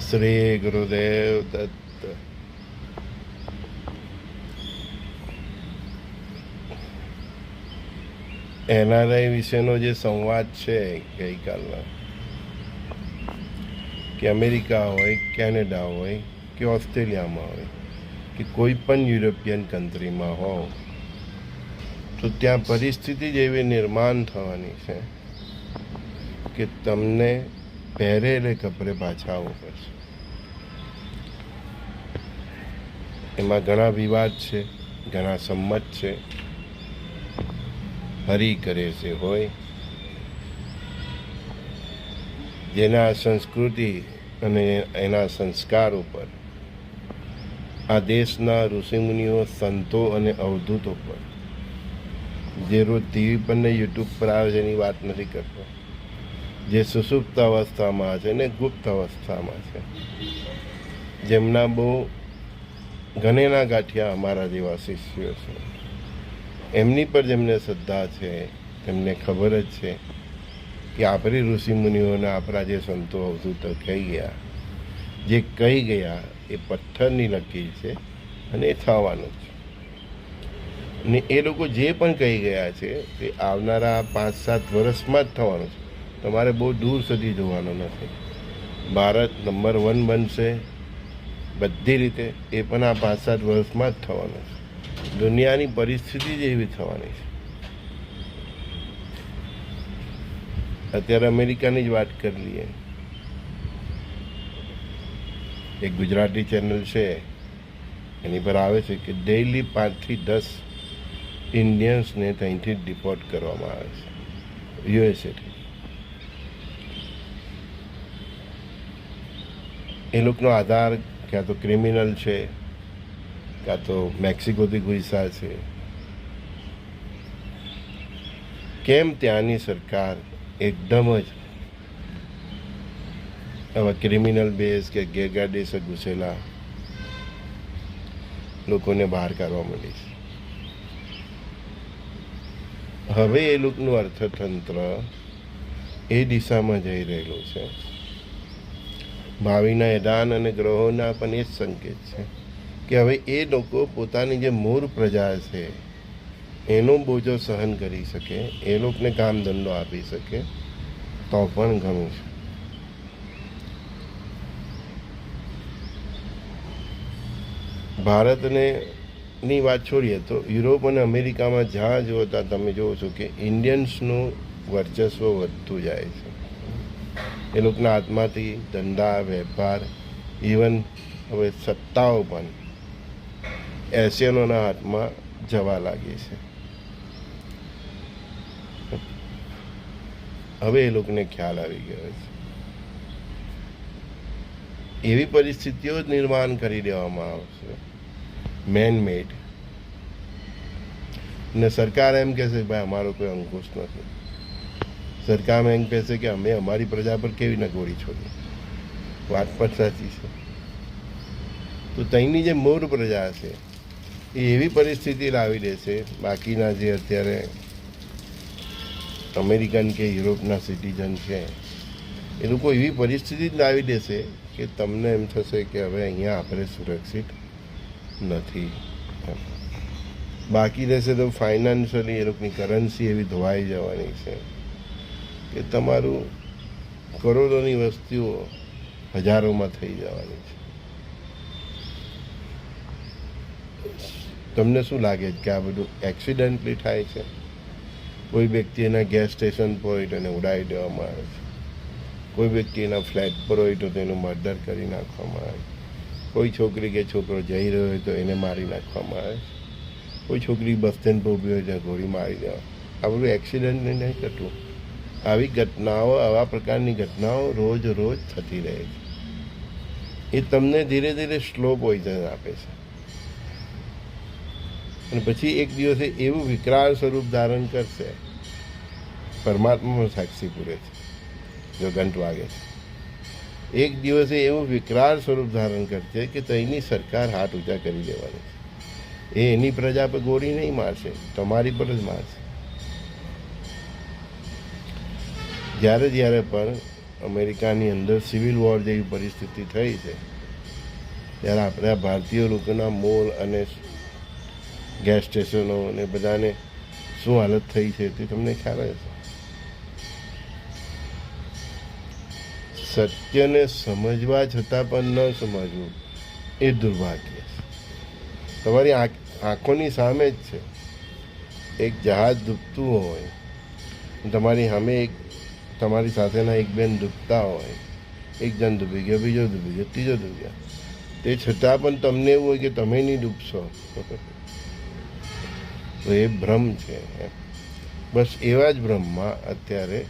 શ્રી ગુરુદેવ Dutt NRI વિશેનો જે સંવાદ છે ગઈકાલનો, કે અમેરિકા હોય, કેનેડા હોય, કે ઓસ્ટ્રેલિયામાં હોય, કે કોઈ પણ યુરોપિયન કન્ટ્રીમાં હોવ, તો ત્યાં પરિસ્થિતિ જ એવી નિર્માણ થવાની છે કે તમને પહેરેલે કપડે પાછા આવવું પડશે. એમાં ઘણા વિવાદ છે, ઘણા સંમત છે. હરી કરે છે હોય. જેના સંસ્કૃતિ અને એના સંસ્કાર ઉપર, આ દેશના ઋષિમુનિઓ, સંતો અને અવધૂતો પર જે રોજ ટીવી પર ને યુટ્યુબ પર આવે છે એની વાત નથી કરતો. જે સુસુપ્ત અવસ્થામાં છે ને ગુપ્ત અવસ્થામાં છે. જેમના બહુ ગણેના ગાંઠિયા અમારા જેવા શિષ્યો છે. એમની પર જેમને શ્રદ્ધા છે, તેમને ખબર જ છે કે આપણી ઋષિમુનિઓને આપણા જે સંતો અવધૂતો કહી ગયા, જે કહી ગયા એ પથ્થરની લકીર છે અને એ થવાનું છે. ને એ લોકો જે પણ કહી ગયા છે, તે આવનારા પાંચ સાત વર્ષમાં જ થવાનું છે. તમારે બહુ દૂર સુધી જોવાનું નથી. ભારત નંબર વન બનશે. બધી રીતે એ પણ આ પાંચ સાત વર્ષમાં જ થવાનું છે. દુનિયાની પરિસ્થિતિ જ એવી થવાની છે. અત્યારે અમેરિકાની જ વાત કરી લઈએ. એક ગુજરાતી ચેનલ છે. એની પર આવે છે કે ડેઇલી પાંચથી દસ ઇન્ડિયન્સને ત્યાંથી ડિપોર્ટ કરવામાં આવે છે. યુએસએથી એ લોકોનો આધાર ક્યાં તો ક્રિમિનલ છે, ક્યાં તો મેક્સિકોથી ગુસ્સા છે. કેમ ત્યાંની સરકાર એકદમ જ આવા ક્રિમિનલ બેઝ કે ગેરકાયદેસર ઘૂસેલા લોકોને બહાર કાઢવા માંડી છે. હવે એ લોકોનું અર્થતંત્ર એ દિશામાં જઈ રહેલું છે. ભાવિના એદાન અને ગ્રહોના પણ એ જ સંકેત છે કે હવે એ લોકો પોતાની જે મૂળ પ્રજા છે, એનો બોજો સહન કરી શકે, એ લોકોને કામ ધંધો આપી શકે, તો પણ ઘણું છે. ભારતને ની વાત છોડીએ તો યુરોપ અને અમેરિકામાં જ્યાં જોતા તમે જોવો છો કે ઇન્ડિયન્સનું વર્ચસ્વ વધતું જાય છે. એ લોકોના હાથમાંથી ધંધા, વેપાર ઇવન હવે સત્તાઓ પણ એશિયનોના હાથમાં જવા લાગી છે. હવે એ લોકોને ખ્યાલ આવી ગયો છે. એવી પરિસ્થિતિઓ જ નિર્માણ કરી દેવામાં આવશે. મેન મેડ ને સરકાર એમ કહેશે ભાઈ અમારો કોઈ અંકુશ નથી. સરકાર એમ કહેશે કે અમે અમારી પ્રજા પર કેવી રીતે છોડી. વાત પણ સાચી છે. તો ત્યાંની જે મૂળ પ્રજા છે, એ એવી પરિસ્થિતિ લાવી દેશે બાકીના જે અત્યારે અમેરિકન કે યુરોપના સિટીઝન છે, એ લોકો એવી પરિસ્થિતિ જ લાવી દેશે કે તમને એમ થશે કે હવે અહીંયા આપણે સુરક્ષિત નથી. બાકી રહેશે તો ફાઇનાન્શિયલી એ લોકોની કરન્સી એવી ધોવાઈ જવાની છે. કે તમારું કરોડોની વસ્તીઓ હજારોમાં થઈ જવાની છે. તમને શું લાગે છે કે આ બધું એક્સિડન્ટલી થાય છે? કોઈ વ્યક્તિ એના ગેસ સ્ટેશન પર હોય તો એને ઉડાવી દેવામાં આવે છે. કોઈ વ્યક્તિ એના ફ્લેટ પર હોય તો તેનું મર્ડર કરી નાખવામાં આવે કોઈ છોકરી કે છોકરો જઈ રહ્યો હોય તો એને મારી નાખવામાં આવે કોઈ છોકરી બસ સ્ટેન્ડ પર ઊભી હોય ત્યાં ગોળી મારી દેવા આ બધું એક્સિડન્ટ નહીં થતું. આવી ઘટનાઓ, આવા પ્રકારની ઘટનાઓ રોજ રોજ થતી રહે છે. એ તમને ધીરે ધીરે સ્લો પોઈઝન આપે છે. અને પછી એક દિવસે એવું વિકરાળ સ્વરૂપ ધારણ કરશે, પરમાત્માનો સાક્ષી પૂરે છે, જો ઘંટ વાગે છે. એક દિવસે એવું વિકરાળ સ્વરૂપ ધારણ કરશે કે તેની સરકાર હાથ ઊંચા કરી દેવાની છે. એ એની પ્રજા પર ગોળી નહીં મારશે, તમારી પર જ મારશે. જ્યારે જ્યારે પણ અમેરિકાની અંદર સિવિલ વોર જેવી પરિસ્થિતિ થઈ છે, ત્યારે આપણા ભારતીય લોકોના મોલ અને ગેસ સ્ટેશનો અને બધાને શું હાલત થઈ છે તે તમને ખ્યાલ હશે સત્યને સમજવા છતાં પણ ન સમજવું એ દુર્ભાગ્ય છે. તમારી આંખ, આંખોની સામે જ છે. એક જહાજ ડૂબતું હોય, તમારી સામે એક તમારી સાથેના એક બેન ડૂબતા હોય, એક જણ ડૂબી ગયો, બીજો ડૂબી ગયો, ત્રીજો ડૂબી ગયો. તે છતાં પણ તમને એવું હોય કે તમે નહીં ડૂબશો. તો એ ભ્રમ છે. બસ એવા જ ભ્રમમાં અત્યારે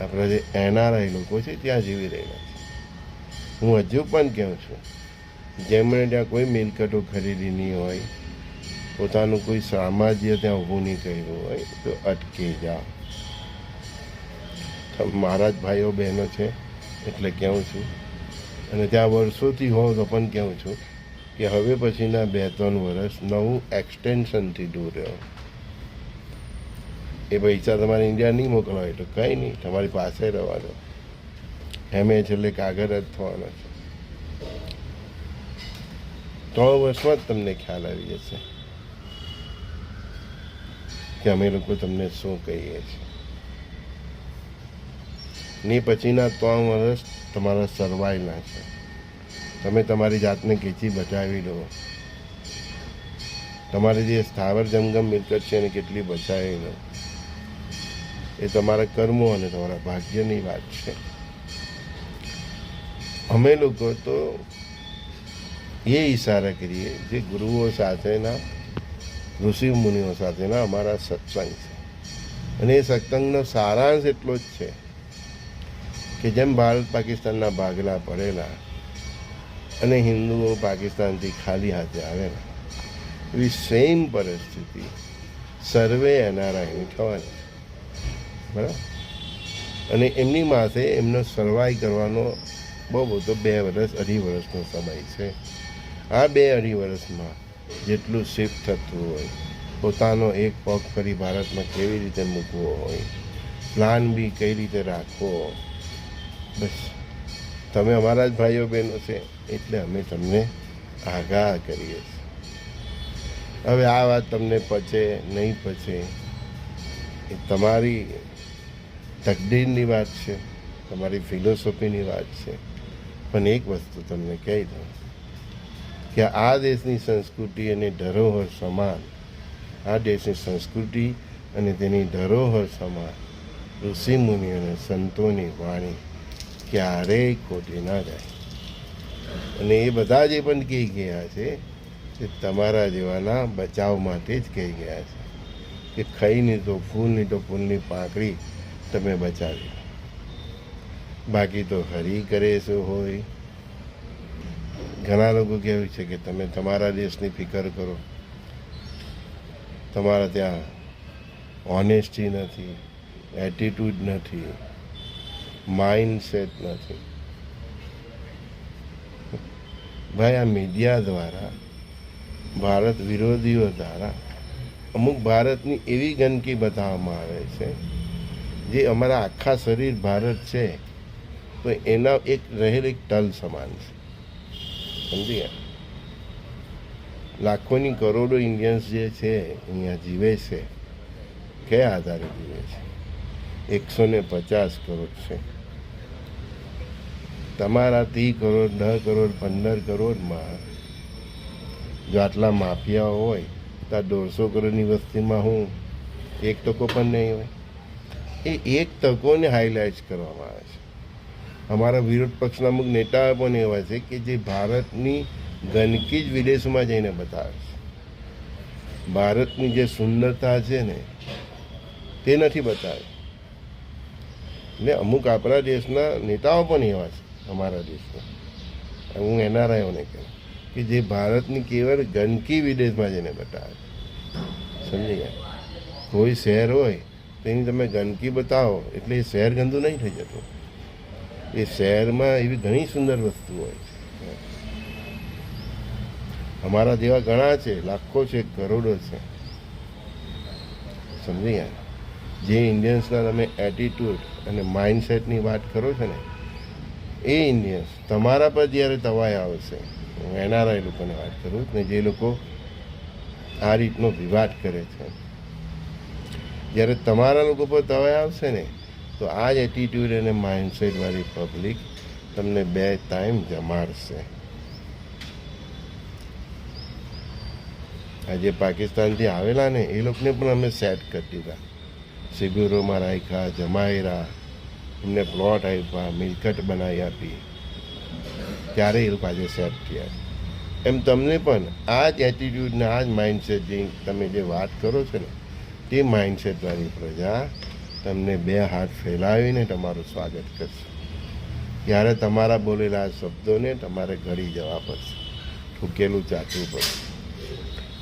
આપણા જે એનઆરઆઈ લોકો છે, ત્યાં જીવી રહેલા છે. હું હજુ પણ કહું છું, જેમણે ત્યાં કોઈ મિલકતો ખરીદી નહીં હોય, પોતાનું કોઈ સામાજ્ય ત્યાં ઊભું નહીં કર્યું હોય, તો અટકી જાઓ. મારા જ ભાઈઓ બહેનો છે, એટલે કહું છું? અને ત્યાં વર્ષોથી હોઉં તો પણ કહું છું કે હવે પછીના બે ત્રણ વર્ષ નવું એક્સટેન્શનથી દૂર રહો એ પૈસા તમારે ઇન્ડિયા નહીં મોકલવા એટલે કંઈ નહીં, તમારી પાસે રહેવાનો. એમ છેલ્લે કાગળ જ થવાનો છે. ત્રણ વર્ષમાં જ તમને ખ્યાલ આવી જશે કે અમે લોકો તમને શું કહીએ છીએ. ની પછીના ત્રણ વર્ષ તમારા સર્વાઈવના છે. તમે તમારી જાતને ખેંચી બચાવી લો. તમારી જે સ્થાવર જંગમ મિલકત છે એને કેટલી બચાવી લો. એ તમારા કર્મો અને તમારા ભાગ્યની વાત છે. અમે લોકો તો એ ઈશારા કરીએ જે ગુરુઓ સાથેના, ઋષિ મુનિઓ સાથેના અમારા સત્સંગ છે. અને એ સત્સંગનો સારાંશ એટલો જ છે કે જેમ ભારત પાકિસ્તાનના ભાગલા પડેલા અને હિન્દુઓ પાકિસ્તાનથી ખાલી હાથે આવેલા, એવી સેમ પરિસ્થિતિ સર્વે એનઆરઆઈની થવાની. બરાબર? અને એમની માથે એમનો સર્વાઈ કરવાનો બહુ બધો બે વર્ષ અઢી વર્ષનો સમય છે. આ બે અઢી વર્ષમાં જેટલું શિફ્ટ થતું હોય, પોતાનો એક પગ ફરી ભારતમાં કેવી રીતે મૂકવો હોય પ્લાન બી કઈ રીતે રાખવો બસ. તમે અમારા જ ભાઈઓ બહેનો છે, એટલે અમે તમને આગાહ કરીએ છીએ. હવે આ વાત તમને પચે, નહીં પચે, એ તમારી તકદીરની વાત છે, તમારી ફિલોસોફીની વાત છે. પણ એક વસ્તુ તમને કહી દઉં કે આ દેશની સંસ્કૃતિ અને ધરોહર સમાન, આ દેશની સંસ્કૃતિ અને તેની ધરોહર સમાન ઋષિ મુનિ અને સંતોની વાણી ક્યારેય ખોટી ના જાય. અને એ બધા જે પણ કહી ગયા છે તે તમારા જેવાના બચાવ માટે જ કહી ગયા છે કે ખાઈને તો, ફૂલ નહીં તો ફૂલની પાંખડી તમે બચાવી બાકી તો હરી કરે શું હોય? ઘણા લોકો કહેવું છે કે તમે તમારા દેશની ફિકર કરો. તમારા ત્યાં ઓનેસ્ટી નથી એટીટ્યૂડ નથી. માઇન્ડ સેટ નથી. ભાઈ, આ મીડિયા દ્વારા, ભારત વિરોધીઓ દ્વારા અમુક ભારતની એવી ગંદકી બતાવવામાં આવે છે, જે અમારા આખા શરીર ભારત છે, તો એના એક રહેલ એક તલ સમાન છે. સમજી ગયા? લાખોની કરોડો ઇન્ડિયન્સ જે છે, અહીંયા જીવે છે, કયા આધારે જીવે છે? એકસો ને પચાસ કરોડ છે. તમારા ત્રીસ કરોડ, દસ કરોડ, પંદર કરોડમાં જો આટલા માફિયાઓ હોય, તો આ દોઢસો કરોડની વસ્તીમાં હું એક તકો પણ નહીં હોય. એ એક તકોને હાઇલાઇટ કરવામાં આવે છે. અમારા વિરોધ પક્ષના અમુક નેતાઓ પણ એવા છે કે જે ભારતની ગંદકી જ વિદેશમાં જઈને બતાવે છે. ભારતની જે સુંદરતા છે ને, તે નથી બતાવે. એટલે અમુક આપણા દેશના નેતાઓ પણ એવા છે. અમારા દેશમાં હું એનઆરઆઈઓને કહું કે જે ભારતની કેવળ ગંદકી વિદેશમાં જઈને બતાવે. સમજી ગયા? કોઈ શહેર હોય, તેની તમે ગંદકી બતાવો, એટલે એ શહેર ગંદુ નહીં થઈ જતું. એ શહેરમાં એવી ઘણી સુંદર વસ્તુ હોય. છે અમારા જેવા ઘણા છે, લાખો છે, કરોડો છે. સમજી ગયા? જે ઇન્ડિયન્સના તમે એટીટ્યૂડ અને માઇન્ડસેટની વાત કરો છો ને એ ઇન્ડિયન્સ તમારા પર જ્યારે તવાય આવશે હું એનઆરઆઈ લોકોને વાત કરું ને જે લોકો આ રીતનો વિવાદ કરે છે. જ્યારે તમારા લોકો પર તવાય આવશે ને, તો આ જ એટીટ્યૂડ અને માઇન્ડસેટવાળી પબ્લિક તમને બે ટાઈમ જમાડશે. આ જે પાકિસ્તાનથી આવેલા ને, એ લોકોને પણ અમે સેટ કરી દીધા. શિબિરોમાં રાખ્યા, જમાયરા એમને પ્લોટ આપ્યા મિલકત બનાવી આપી. ત્યારે એ લોકો આજે સેટ થયા એમ તમને પણ આ જ એટીટ્યૂડને આ જ માઇન્ડસેટ જે તમે જે વાત કરો છો ને, તે માઇન્ડસેટવાળી પ્રજા તમને બે હાથ ફેલાવીને તમારું સ્વાગત કરશે. ત્યારે તમારા બોલેલા શબ્દોને તમારે ઘડી જવા પડશે. ઠૂકેલું ચાચવું પડશે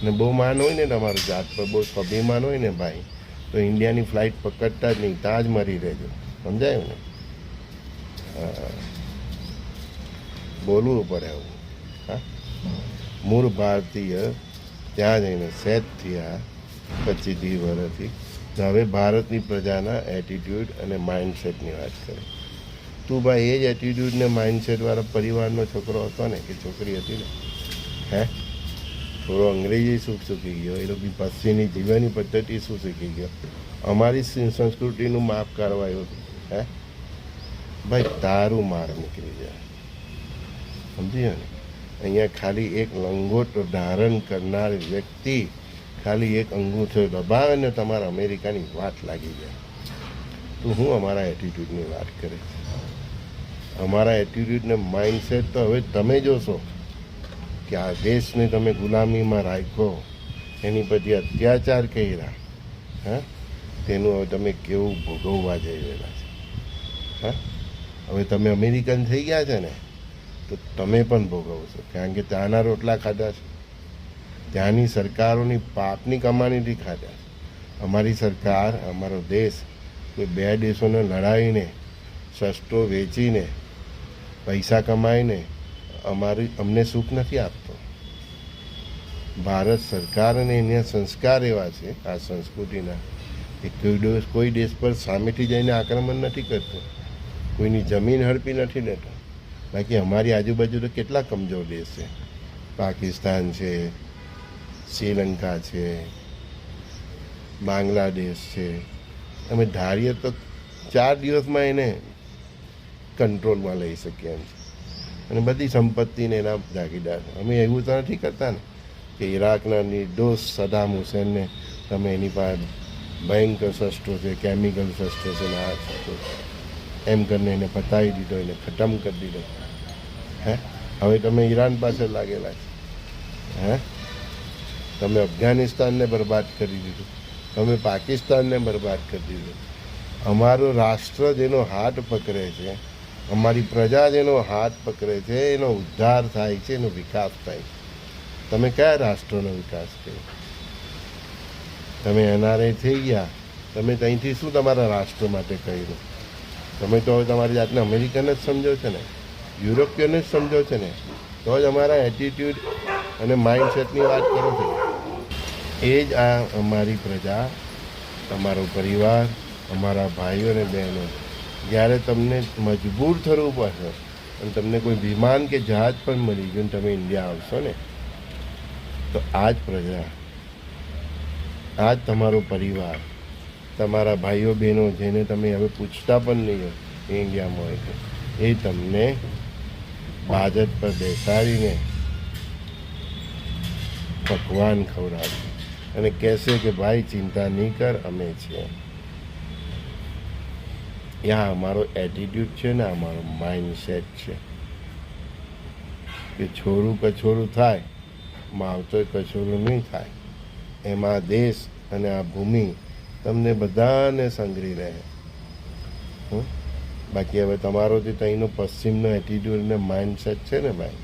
ને બહુ માન હોય ને તમારું જાત પર, બહુ સ્વાભિમાન હોય ને ભાઈ, તો ઇન્ડિયાની ફ્લાઇટ પકડતા જ નહીં, ત્યાં જ મરી રહેજો. સમજાયું ને? હા. બોલવું પડે એવું હા? મૂળ ભારતીય ત્યાં જઈને સેટ થયા પચીસથી વર્ષથી. તો હવે ભારતની પ્રજાના એટીટ્યૂડ અને માઇન્ડસેટની વાત કરે. તું ભાઈ એ જ એટીટ્યૂડ ને માઇન્ડસેટવાળા પરિવારનો છોકરો હતો ને, કે છોકરી હતી ને? હે? થોડો અંગ્રેજી શું શીખી ગયો, એ લોકો પશ્ચિમની જીવનની પદ્ધતિ શું શીખી ગયો. અમારી સંસ્કૃતિનું માપ કાઢવાયું હતું. હે? ભાઈ, તારું માર નીકળી જાય. સમજી ને? અહીંયા ખાલી એક લંગોટ ધારણ કરનાર વ્યક્તિ ખાલી એક અંગૂઠો દબાવે ને તમારા અમેરિકાની વાત લાગી જાય. તો હું અમારા એટીટ્યૂડની વાત કરે અમારા એટીટ્યૂડને માઇન્ડસેટ તો હવે તમે જોશો કે આ દેશને તમે ગુલામીમાં રાખ્યો, એની પછી અત્યાચાર કર્યા, હા? તેનું હવે તમે કેવું ભોગવવા જઈ રહેલા છે? હા? હવે તમે અમેરિકન થઈ ગયા છે ને, તો તમે પણ ભોગવશો. કારણ કે ત્યાંના રોટલા ખાધા છે. ત્યાંની સરકારોની પાપની કમાણીથી ખાધા છે. અમારી સરકાર, અમારો દેશ કોઈ બે દેશોને લડાવીને, સસ્તો વેચીને, પૈસા કમાઈને અમારી, અમને સુખ નથી આપતો. ભારત સરકાર અને એના સંસ્કાર એવા છે, આ સંસ્કૃતિના. કે કોઈ દેશ કોઈ દેશ પર સામેથી જઈને આક્રમણ નથી કરતો. કોઈની જમીન હડપી નથી લેતા. બાકી અમારી આજુબાજુ તો કેટલા કમજોર દેશ છે. પાકિસ્તાન છે, શ્રીલંકા છે, બાંગ્લાદેશ છે. અમે ધારીએ તો ચાર દિવસમાં એને કંટ્રોલમાં લઈ શકીએ એમ છે. અને બધી સંપત્તિને એના ભાગીદાર. અમે એવું તો નથી કરતા ને કે ઈરાકના નિર્દોષ સદામ હુસેનને તમે એની પાસે ભયંકર શસ્ત્રો છે, કેમિકલ શસ્ત્રો છે ને આ શસ્ત્રો છે. એમ કરીને એને પતાવી દીધો, એને ખતમ કરી દીધો. હે? હવે તમે ઈરાન પાસે લાગેલા છે. હે? તમે અફઘાનિસ્તાનને બરબાદ કરી દીધું. તમે પાકિસ્તાનને બરબાદ કરી દીધું. અમારું રાષ્ટ્ર જેનો હાથ પકડે છે, અમારી પ્રજા જેનો હાથ પકડે છે, એનો ઉદ્ધાર થાય છે, એનો વિકાસ થાય છે. તમે કયા રાષ્ટ્રનો વિકાસ કર્યો? તમે એનઆરઆઈ થઈ ગયા. તમે ત્યાંથી શું તમારા રાષ્ટ્ર માટે કર્યું? તમે તો તમારી જાતને અમેરિકન જ સમજો છો ને, યુરોપિયન જ સમજો છો ને, તો જ અમારા એટીટ્યૂડ અને માઇન્ડસેટની વાત કરો છો. એ જ આ અમારી પ્રજા તમારો પરિવાર, અમારા ભાઈઓ અને બહેનો. જ્યારે તમને મજબૂર થવું પડશે, અને તમને કોઈ વિમાન કે જહાજ પણ મળી ગયું તમે ઇન્ડિયા આવશો ને, તો આ જ પ્રજા, આ જ તમારો પરિવાર. તમારા ભાઈઓ બહેનો જેને તમે હવે પૂછતા પણ નહીં હો ઇન્ડિયામાં હોય એ તમને ભાજપ પર બેસાડીને પકવાન ખવડાવશે. અને કહેશે કે, ભાઈ, ચિંતા નહીં કર, અમે છીએ. યા અમારો એટીટ્યૂડ છે ને, અમારો માઇન્ડસેટ છે કે છોરું કછોરું થાય, માવતર કછોરું નહીં થાય. એમાં દેશ અને આ ભૂમિ તમને બધાને સંઘરી રહે? બાકી હવે તમારો જે ત્યાંનો પશ્ચિમનો એટીટ્યૂડ ને માઇન્ડસેટ છે ને ભાઈ,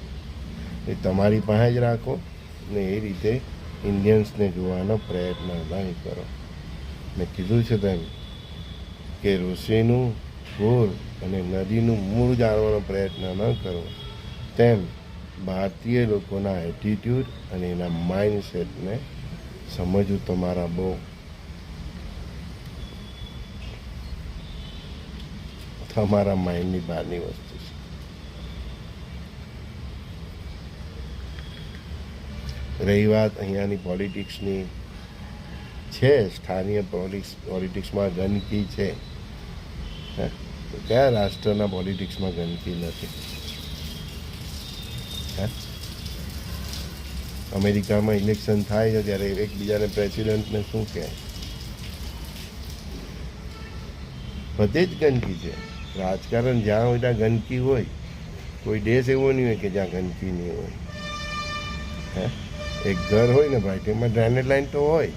એ તમારી પાસે જ રાખો ને એ રીતે ઇન્ડિયન્સને જોવાનો પ્રયત્ન નહીં કરો. મેં કીધું છે તેમ કે ઋષિનું કુળ અને નદીનું મૂળ જાણવાનો પ્રયત્ન ન કરો. તેમ ભારતીય લોકોના એટીટ્યૂડ અને એના માઇન્ડસેટને સમજવું તમારા બહુ તમારા માઇન્ડની બહારની વસ્તુ છે. રહી વાત અહીંયાની પોલિટિક્સની છે, સ્થાનીય પોલિટિક્સ, પોલિટિક્સમાં ગંદકી છે. કયા રાષ્ટ્રના પોલિટિક્સમાં ગંદકી નથી? અમેરિકામાં ઇલેક્શન થાય છે ત્યારે એકબીજાને પ્રેસિડેન્ટને શું કહે? બધે જ ગંદકી છે. રાજકારણ જ્યાં હોય ત્યાં ગંદકી હોય. કોઈ દેશ એવો નહીં હોય કે જ્યાં ગંદકી નહીં હોય. હે? એક ઘર હોય ને ભાઈ, તેમાં ડ્રેનેજ લાઈન તો હોય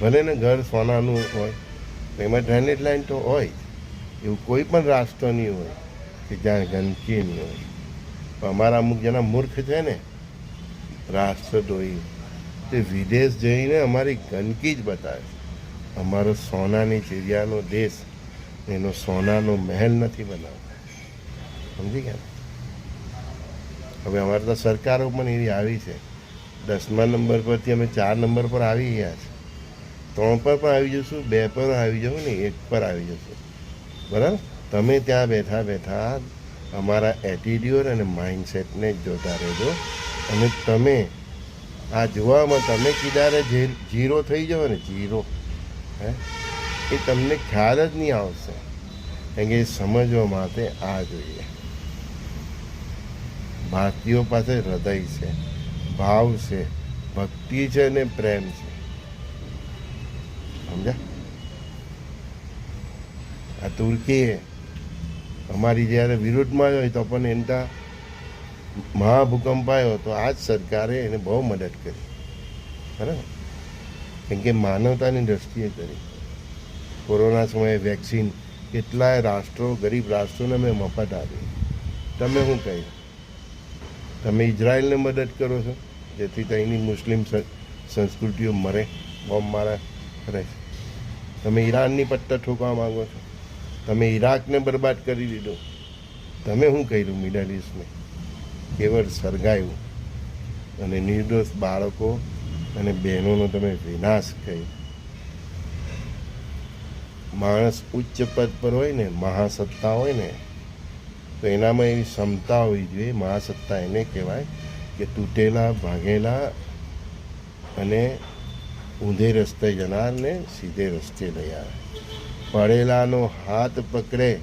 ભલે ને ઘર સોનાનું હોય તો એમાં ડ્રેનેજ લાઈન તો હોય એવું કોઈ પણ રાષ્ટ્ર નહીં હોય કે જ્યાં ગંદકી નહીં હોય. પણ અમારા અમુક જણા મૂર્ખ છે ને રાષ્ટ્રદ્રોહી તે વિદેશ જઈને અમારી ગંદકી જ બતાવે અમારો સોનાની ચિડિયાનો દેશ એનો સોનાનો મહેલ નથી બનાવતા. સમજી ગયા? હવે અમારે તો સરકારો પણ એવી આવી છે. દસમા નંબર પરથી અમે ચાર નંબર પર આવી ગયા છે. ત્રણ પર પણ આવી જશું, બે પર આવી જવું ને એક પર આવી જશું. બરાબર? તમે ત્યાં બેઠા બેઠા અમારા એટીટ્યુડ અને માઇન્ડસેટને જ જોતા રહેજો અને તમે આ જોવામાં તમે કિનારે ઝીરો થઈ જાઓ ને જીરો હે? એ તમને ખ્યાલ જ નહીં આવશે. કારણ કે એ સમજવા માટે આ જોઈએ. ભારતીયો પાસે હૃદય છે, ભાવ છે, ભક્તિ છે ને પ્રેમ છે. સમજ્યા? આ તુર્કી અમારી જ્યારે વિરોધમાં હોય તો પણ એના મહાભૂકંપ આવ્યો તો આ જ સરકારે એને બહુ મદદ કરી. બરાબર? કેમ કે માનવતાની દ્રષ્ટિએ કરી. કોરોના સમયે વેક્સિન કેટલાય રાષ્ટ્રો, ગરીબ રાષ્ટ્રોને મેં મફત આપી. તમે શું કહ્યું તમે ઇઝરાયલને મદદ કરો છો? જેથી ત્યાંની મુસ્લિમ સંસ્કૃતિઓ મરે, બોમ્બ મારા રહે તમે ઈરાનની પટ્ટા ઠોકવા માંગો છો? તમે ઈરાકને બરબાદ કરી દીધો? તમે શું કર્યું મિડલ ઇસ્ટને કેવળ સળગાયું. અને નિર્દોષ બાળકો અને બહેનોનો તમે વિનાશ કર્યો. માણસ ઉચ્ચ પદ પર હોય ને, મહાસત્તા હોય ને, તો એનામાં એવી ક્ષમતા હોવી જોઈએ. મહાસત્તા એને કહેવાય કે તૂટેલા, ભાગેલા અને ઊંધે રસ્તે જનારને સીધે રસ્તે લઈ આવે પડેલાનો હાથ પકડે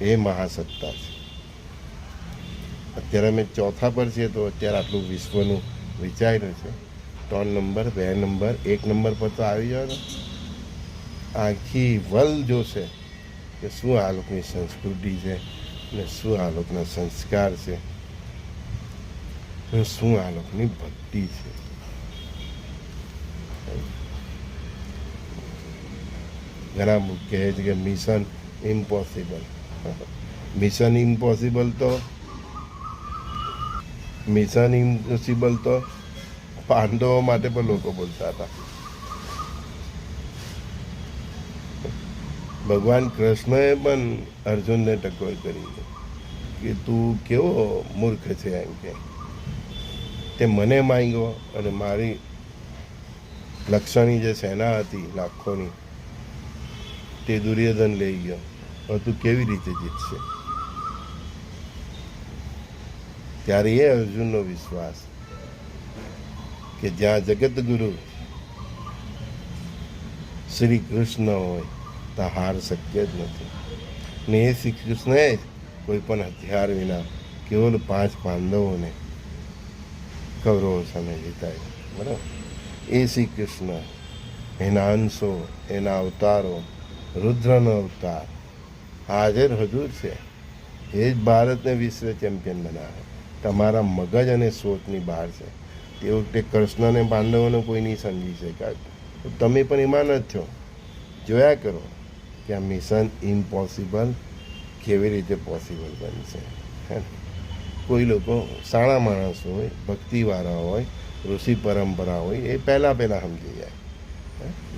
એ મહાસત્તા છે. અત્યારે અમે ચોથા પર છીએ તો અત્યારે આટલું વિશ્વનું વિચાર્યું છે. ત્રણ નંબર, બે નંબર, એક નંબર પર તો આવી જાઓ આખી વલ જોશે કે શું આ લોકોની સંસ્કૃતિ છે ને શું આ લોકોના સંસ્કાર છે. ને શું આ લોકોની ભક્તિ છે. ઘણા કહે છે કે મિશન ઇમ્પોસિબલ મિશન ઇમ્પોસિબલ તો મિશન ઇમ્પોસિબલ તો પાંડવો માટે પણ લોકો બોલતા હતા. ભગવાન કૃષ્ણએ પણ અર્જુનને ટકોર કરી કે તું કેવો મૂર્ખ છે એમ કે. તે મને માંગ્યો અને મારી લક્ષણી જે સેના હતી લાખોની, તે દુર્યોધન લઈ ગયો. હવે તું કેવી રીતે જીતશે? ત્યારે એ અર્જુનનો વિશ્વાસ કે જ્યાં જગતગુરુ શ્રી કૃષ્ણ હોય તો હાર શક્ય જ નથી. ને એ શ્રી કૃષ્ણએ જ કોઈ પણ હથિયાર વિના કેવલ પાંચ પાંડવોને કૌરવો સામે જીતાય બરાબર? એ શ્રી કૃષ્ણ, એના અંશો, એના અવતારો, રુદ્રનો અવતાર, હાજર હજુર છે. એ જ ભારતને વિશ્વ ચેમ્પિયન બનાવે. તમારા મગજ અને સોચની બહાર છે. તે વખતે કૃષ્ણને પાંડવોને કોઈ નહીં સમજી શકાય. તમે પણ એમાં જ છો. જોયા કરો. કે આ મિશન ઇમ્પોસિબલ કેવી રીતે પોસિબલ બનશે હે? કોઈ લોકો સાણા માણસો હોય, ભક્તિવાળા હોય, ઋષિ પરંપરા હોય, એ પહેલાં પહેલાં સમજી જાય?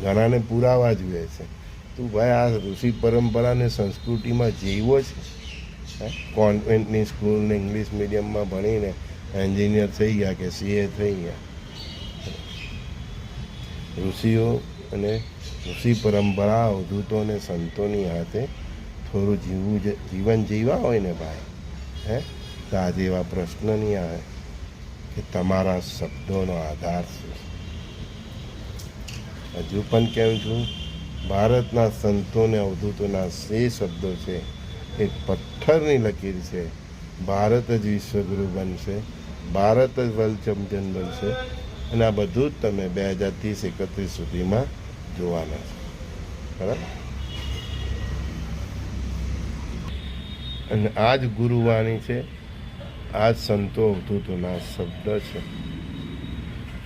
ઘણાને પુરાવા જોઈએ છે તું ભાઈ, આ ઋષિ પરંપરાને સંસ્કૃતિમાં જીવો છે? કોન્વેન્ટની સ્કૂલને ઇંગ્લિશ મીડિયમમાં ભણીને એન્જિનિયર થઈ ગયા કે સીએ થઈ ગયા ઋષિઓ અને ઋષિ પરંપરા અવધૂતો અને સંતોની હાથે થોડું જીવવું જીવન જીવા હોય ને ભાઈ, હે? તો આજે એવા પ્રશ્ન નહીં આવે કે તમારા શબ્દોનો આધાર શું હજુ પણ કહું છું, ભારતના સંતોને અવધૂતોના જે શબ્દો છે એ પથ્થરની લકીર છે. ભારત જ વિશ્વગુરુ બનશે, ભારત જ ચેમ્પિયન બનશે અને આ બધું જ તમે બે હજાર ત્રીસ એકત્રીસ સુધીમાં જોવાના છે. બરાબર? અને આ જ ગુરુવાણી છે, આ જ સંતો અવધૂતોના શબ્દ છે.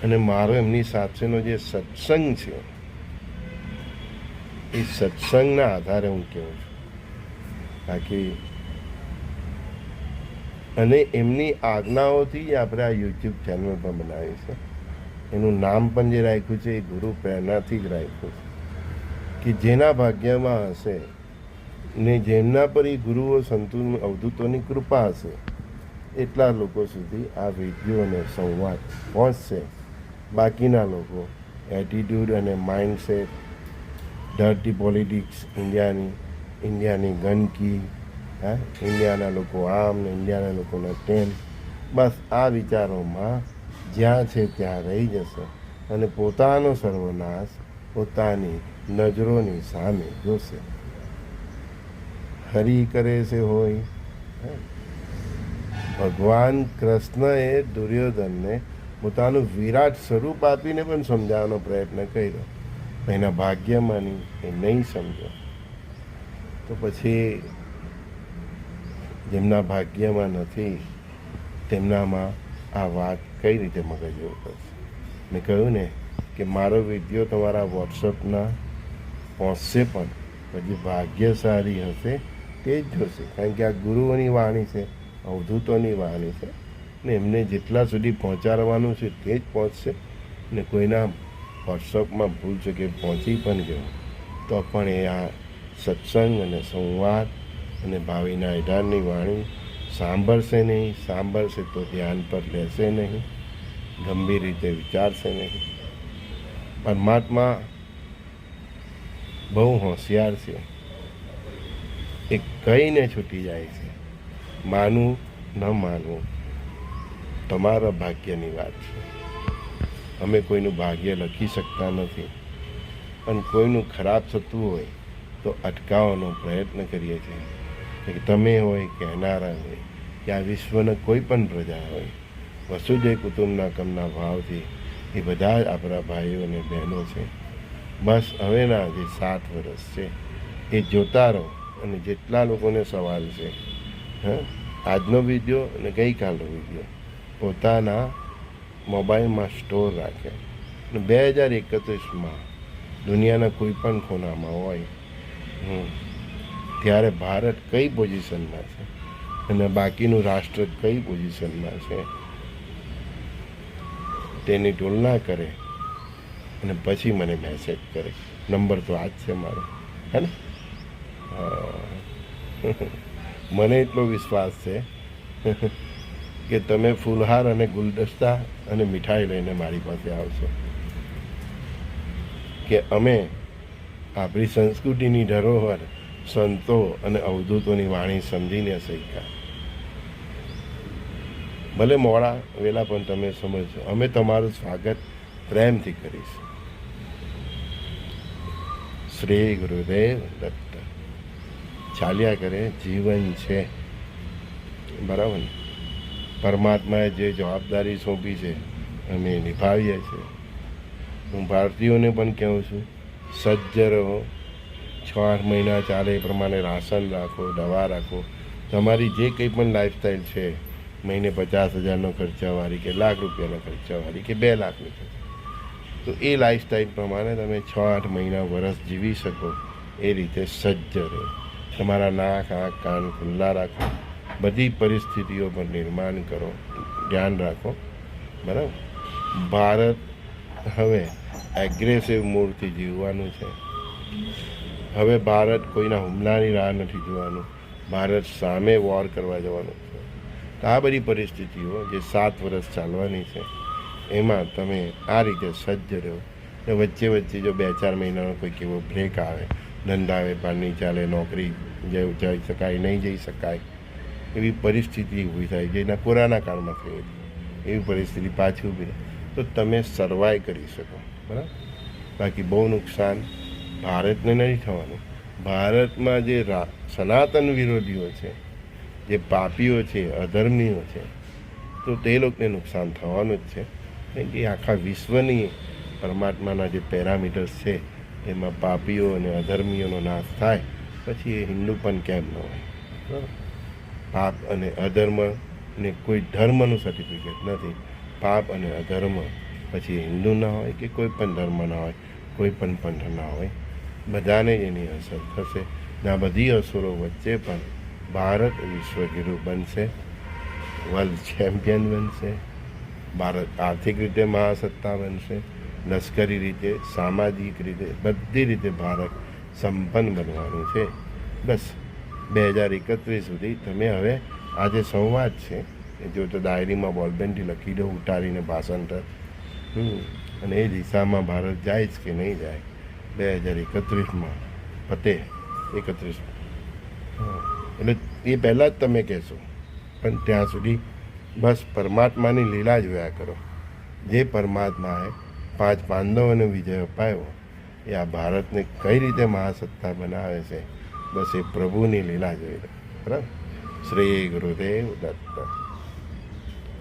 અને મારો એમની સાથેનો જે સત્સંગ છે, એ સત્સંગના આધારે હું કહું છું. બાકી અને એમની આજ્ઞાઓથી આપણે આ યુટ્યુબ ચેનલ પણ બનાવી છે એનું નામ પણ જે રાખ્યું છે, એ ગુરુ પ્રેરણાથી જ રાખ્યું છે. કે જેના ભાગ્યમાં હશે ને જેમના પર એ ગુરુઓ સંતો અવધૂતોની કૃપા હશે, એટલા લોકો સુધી આ વીડિયો અને સંવાદ પહોંચશે. બાકીના લોકો એટીટ્યૂડ અને માઇન્ડસેટ ડર્ટી પોલિટિક્સ ઇન્ડિયાની ઇન્ડિયાની ગંદકી, હા, ઇન્ડિયાના લોકો આમ ને ઇન્ડિયાના લોકોના તેમ, બસ આ વિચારોમાં જ્યાં છે ત્યાં રહી જશે અને પોતાનો સર્વનાશ પોતાની નજરોની સામે જોશે. હરી કરે છે હોય? ભગવાન કૃષ્ણએ દુર્યોધનને પોતાનું વિરાટ સ્વરૂપ આપીને પણ સમજાવવાનો પ્રયત્ન કર્યો. એના નહીં એ નહીં સમજો તો પછી જેમના ભાગ્યમાં નથી, તેમનામાં આ વાત કઈ રીતે મગજ કરશે મેં કહ્યું ને કે મારો વીડિયો તમારા વોટ્સઅપના પહોંચશે પણ, પછી ભાગ્યશાળી હશે તે જ જોશે. કારણ કે આ ગુરુઓની વાણી છે, અવધૂતોની વાણી છે, ને એમને જેટલા સુધી પહોંચાડવાનું છે તે જ પહોંચશે. ને કોઈના વોટ્સઅપમાં ભૂલ છે કે પહોંચી પણ ગયો, તો પણ એ આ સત્સંગ અને સંવાદ અને ભાવિના અઢારની વાણી સાંભળશે નહીં, સાંભળશે તો ધ્યાન પર લેશે નહીં. ગંભીર રીતે વિચારશે નહીં પરમાત્મા બહુ હોશિયાર છે. એ કહીને છૂટી જાય છે. માનવું ન માનવું તમારા ભાગ્યની વાત છે. અમે કોઈનું ભાગ્ય લખી શકતા નથી. અને કોઈનું ખરાબ થતું હોય તો અટકાવવાનો પ્રયત્ન કરીએ છીએ. કે તમે હોય કહેનારા હોય, કે આ વિશ્વના કોઈ પણ પ્રજા હોય વસુદેવ કુટુંબના કમના ભાવથી એ બધા જ આપણા ભાઈઓ અને બહેનો છે. બસ હવેના જે સાત વર્ષ છે, એ જોતા રહો અને જેટલા લોકોને સવાલ છે, હા, આજનો વીડિયો અને ગઈકાલનો વીડિયો પોતાના મોબાઈલમાં સ્ટોર રાખે. અને બે હજાર એકત્રીસમાં દુનિયાના કોઈ પણ ખૂણામાં હોય ત્યારે ભારત કઈ પોઝિશનમાં છે અને બાકીનું રાષ્ટ્ર કઈ પોઝિશનમાં છે તેની તુલના કરે અને પછી મને મેસેજ કરે. નંબર તો આ જ છે મારો. હે ને. મને એટલો વિશ્વાસ છે કે તમે ફૂલહાર અને ગુલદસ્તા અને મીઠાઈ લઈને મારી પાસે આવશો. કે અમે આપણી સંસ્કૃતિની ધરોહર સંતો અને અવધૂતોની વાણી સમજીને શીખ્યા. ભલે મોડા વેલા પણ તમે સમજશો અમે તમારું સ્વાગત પ્રેમથી કરીશું. શ્રી ગુરુદેવ દત્ત. ચાલ્યા કરે જીવન છે. બરાબર ને? પરમાત્માએ જે જવાબદારી સોંપી છે, અમે નિભાવીએ છીએ. હું ભારતીયોને પણ કહું છું, સજ્જ રહો. છ આઠ મહિના ચાલે એ પ્રમાણે રાશન રાખો, દવા રાખો. તમારી જે કંઈ પણ લાઈફસ્ટાઈલ છે મહિને પચાસ હજારનો ખર્ચાવાળી કે લાખ રૂપિયાનો ખર્ચાવાળી કે બે લાખની ખર્ચા. તો એ લાઈફસ્ટાઈલ પ્રમાણે તમે છ આઠ મહિના વરસ જીવી શકો. એ રીતે સજ્જ રહો. તમારા નાક, આંખ, કાન ખુલ્લા રાખો. બધી પરિસ્થિતિઓ પર નિર્માણ કરો. ધ્યાન રાખો. બરાબર? ભારત હવે એગ્રેસિવ મૂડથી જીવવાનું છે. હવે ભારત કોઈના હુમલાની રાહ નથી જોવાનું. ભારત સામે વોર કરવા જવાનું. તો આ બધી પરિસ્થિતિઓ જે સાત વર્ષ ચાલવાની છે, એમાં તમે આ રીતે સજ્જ રહો ને વચ્ચે વચ્ચે જો બે ચાર મહિનાનો કોઈક એવો બ્રેક આવે, ધંધા વેપાર નહીં ચાલે, નોકરી જઈ શકાય, નહીં જઈ શકાય, એવી પરિસ્થિતિ ઊભી થાય જેના કોરોના કાળમાં થઈ હતી. એવી પરિસ્થિતિ પાછી ઊભી તો તમે સર્વાઈ કરી શકો, બરાબર? બાકી બહુ નુકસાન ભારતને નહીં થવાનું. ભારતમાં જે સનાતન વિરોધીઓ છે જે પાપીઓ છે, અધર્મીઓ છે, તો તે લોકોને નુકસાન થવાનું જ છે. કેમ કે આખા વિશ્વની પરમાત્માના જે પેરામીટર્સ છે, એમાં પાપીઓ અને અધર્મીઓનો નાશ થાય, પછી એ હિન્દુ પણ કેમ ન હોય? પાપ અને અધર્મ ને કોઈ ધર્મનું સર્ટિફિકેટ નથી. પાપ અને અધર્મ પછી હિન્દુ ના હોય કે કોઈ પણ ધર્મ ના હોય, કોઈ પણ પંથ ના હોય? બધાને એની અસર થશે ને આ બધી અસરો વચ્ચે પણ ભારત વિશ્વગુરુ બનશે. વર્લ્ડ ચેમ્પિયન બનશે. ભારત આર્થિક રીતે મહાસત્તા બનશે. લશ્કરી રીતે, સામાજિક રીતે, બધી રીતે ભારત સંપન્ન બનવાનું છે. બસ, બે હજાર એકત્રીસ સુધી તમે હવે આ જે સંવાદ છે. એ જો તો ડાયરીમાં બોલપેનથી લખી દો, ઉતારીને ભાષાંતર. અને એ દિશામાં ભારત જાય જ કે નહીં જાય? બે હજાર એકત્રીસમાં. પતે, એકત્રીસ. એટલે એ પહેલાં જ તમે કહેશો. પણ ત્યાં સુધી બસ પરમાત્માની લીલા જોયા કરો. જે પરમાત્માએ પાંચ પાંડવોને વિજય અપાયો, એ આ ભારતને કઈ રીતે મહાસત્તા બનાવે છે? બસ એ પ્રભુની લીલા જોઈ લો બરાબર? શ્રી ગુરુદેવ દત્ત.